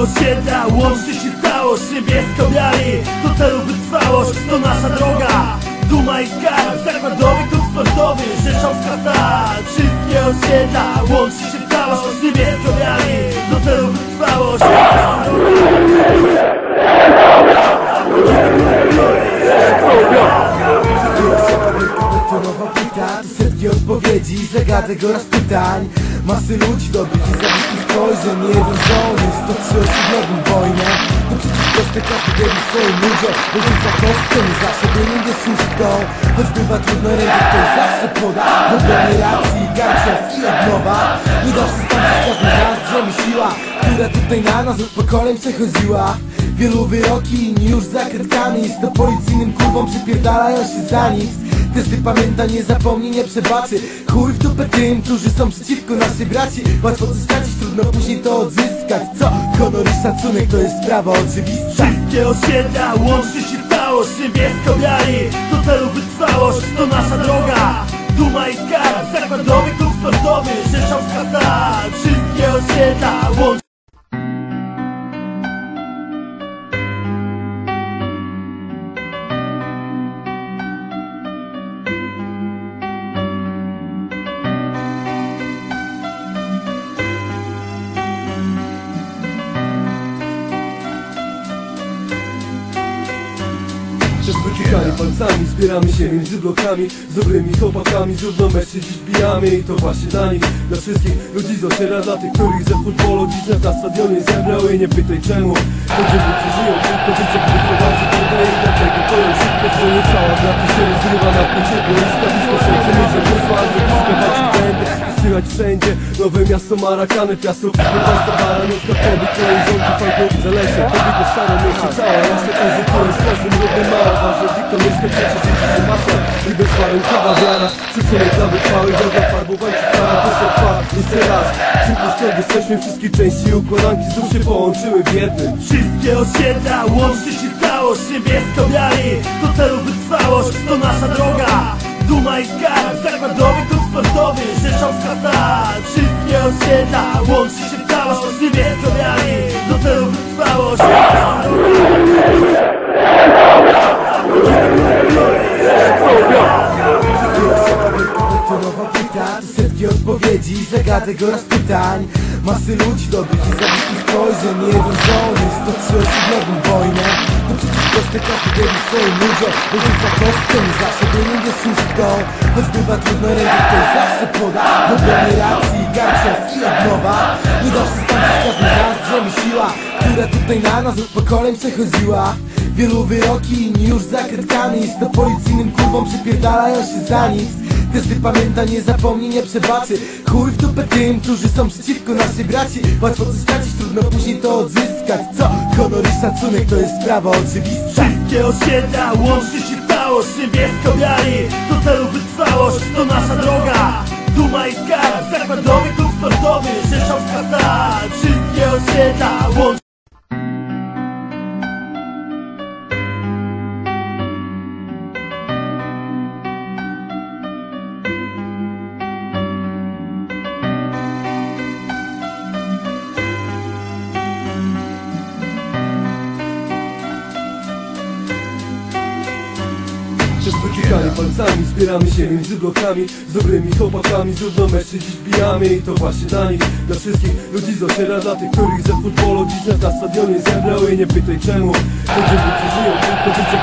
Osiedla łączy się w całość Niebiesko-biali Do celu wytrwałość To nasza droga. Duma i skarb Zakładowy klub sportowy Rzeszowska stal. Wszystkie osiedla łączy się w całość Niebiesko-biali Do celu wytrwałość Betonowa Zagadek oraz pytań Masy ludzi dobrych i zawisłych spojrzeń Nie jeden żołnierz, to trzy osiedlowym wojnę To przecież proste każdy wierzy swoim ludziom Bo jest za kostką i zawsze biegnie jest szóstką. Choć bywa trudno rękę, ktoś zawsze poda. W obronie racji, garcios i odnowa Nie da się stąpić każdy raz, drzemie siła Która tutaj na nas od pokoleń przechodziła. Wielu wyroki, już za kredkami Z to policyjnym kurwom przypierdalają się za nic każdy pamięta, nie zapomni, nie przebaczy. Chuj w dupę tym, którzy są przeciwko naszej braci. Łatwo coś stracić, trudno później to odzyskać. Co? Honor i szacunek to jest sprawa oczywista. Wszystkie osiedla łączy się w całość Niebiesko-biali Do celu wytrwałość To nasza droga. Duma i skarb Zakładowy klub sportowy Rzeszowska stal. Wszystkie osiedla łączy Wytykanie palcami zbieramy się między blokami Z dobrymi chłopakami równomężnie dziś bijamy I to właśnie dla nich, dla wszystkich ludzi z osiedla Dla tych, których ze futbolu dziś nas na stadionie zebrał I nie pytaj czemu. Ludzie by przeżyją tylko życie, gdy chłopacy tutaj I dlatego powiem szybko, nie cała gra tu się rozgrywa na płycie Boiska blisko serce, miejsce rozważne Blisko walczyć będę, słychać wszędzie. Nowe miasto Marakany, piasów Miasta Baranówka, kobiet, kolej, ząbki, fajkowi, zalesie Kobiety szare, mieście cała Jasne, każdy to jest każdym równy mało Ważne, tylko mieszka przecież dzieci się masa I bezwarunkowa wiara Szacunek dla wytrwałych, droga farbowańcy Cała to się trwa, jeszcze raz Szybko stąd jesteśmy, wszystkie części układanki Znów się połączyły w jednym. Wszystkie osiedla łączy się całość Niebiesko-biali Do celu wytrwałość To nasza droga. Duma i skarb Zakładowy klub sportowy Rzeszowska stal Wszystkie osiedla łączy się w całość. Niebiesko-biali Do celu wytrwałość odpowiedzi Zagadek oraz pytań Masy ludzi dobrych i zawisłych spojrzeń Nie jeden żołnierz, to trzy osiedlowym wojnę. To przecież proste każdy wierzy swoim ludziom jest za kostką i zawsze biegnie jest szóstką. Choć bywa trudno rękę, ktoś zawsze poda. W obronie racji, garcios i odnowa Nie da się stąpić każdy raz, drzemie siła Która tutaj na nas od pokoleń przechodziła. Wielu wyroki, już za kredkami Z to policyjnym kurwom przypierdalają się za nic. Każdy pamięta, nie zapomni, nie przebaczy Chuj w dupę tym, którzy są przeciwko naszej braci. Łatwo coś stracić, trudno później to odzyskać. Co? Honor i szacunek to jest sprawa oczywista. Wszystkie osiedla łączy się w całość Niebiesko-biali Do celu wytrwałość To nasza droga. Duma i skarb Zakładowy klub sportowy Rzeszowska stal. Wszystkie osiedla łączy zbieramy się między blokami Z dobrymi chłopakami z równomężnie dziś I to właśnie dla nich, dla wszystkich ludzi z osiedla Dla tych, których ze futbolu dziś na stadionie zebrał I nie pytaj czemu. Ludzie by przeżyją tylko życie,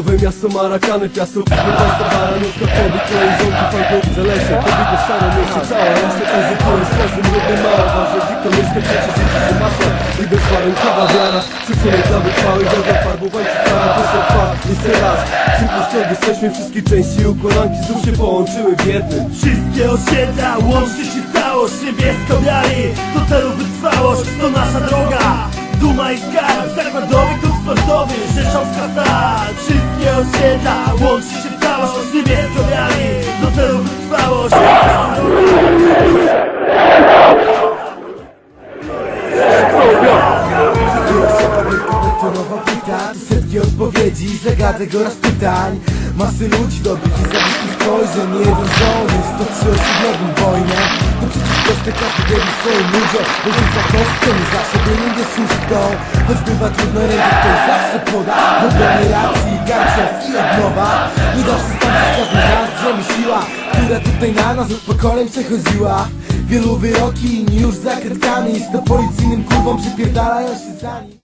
Nowe miasto Marakany, piasów Miasta Baranówka, kobiet, kolej, ząbki, fajkowi, zalesie Kobiety szare, mieście cała Jasne, każdy to jest każdym równy mało Ważne, tylko mieszka przecież dzieci się masa. I bezwarunkowa wiara Szacunek dla wytrwałych, droga farbowańcy Cała to się trwa, jeszcze raz Szybko stąd jesteśmy, wszystkie części układanki Znów się połączyły w jednym. Wszystkie osiedla łączy się całość Niebiesko-biali Do celu wytrwałość To nasza droga. Duma i skarb Zakładowy klub sportowy Rzeszowska stal Wszystkie osiedla łączy się w całość Niebiesko-biali Do Płyta, to setki odpowiedzi Zagadek oraz pytań. Masy ludzi dobrych i zabitych spojrzeń Nie jeden żołnierz stoczy osiedlową wojnę. To przecież proste każdy wierni swoim ludziom Może za kostkę, nie zawsze winien jest szóstką. Choć bywa trudno rękę ktoś zawsze poda. W obronie racji, garcia i od nowa Nie da się stąd każdy raz drzemie siła Która tutaj na nas od pokoleń przechodziła. Wielu wyroki, już za kratkami Z to policyjnym kurwą przypierdalają się za nim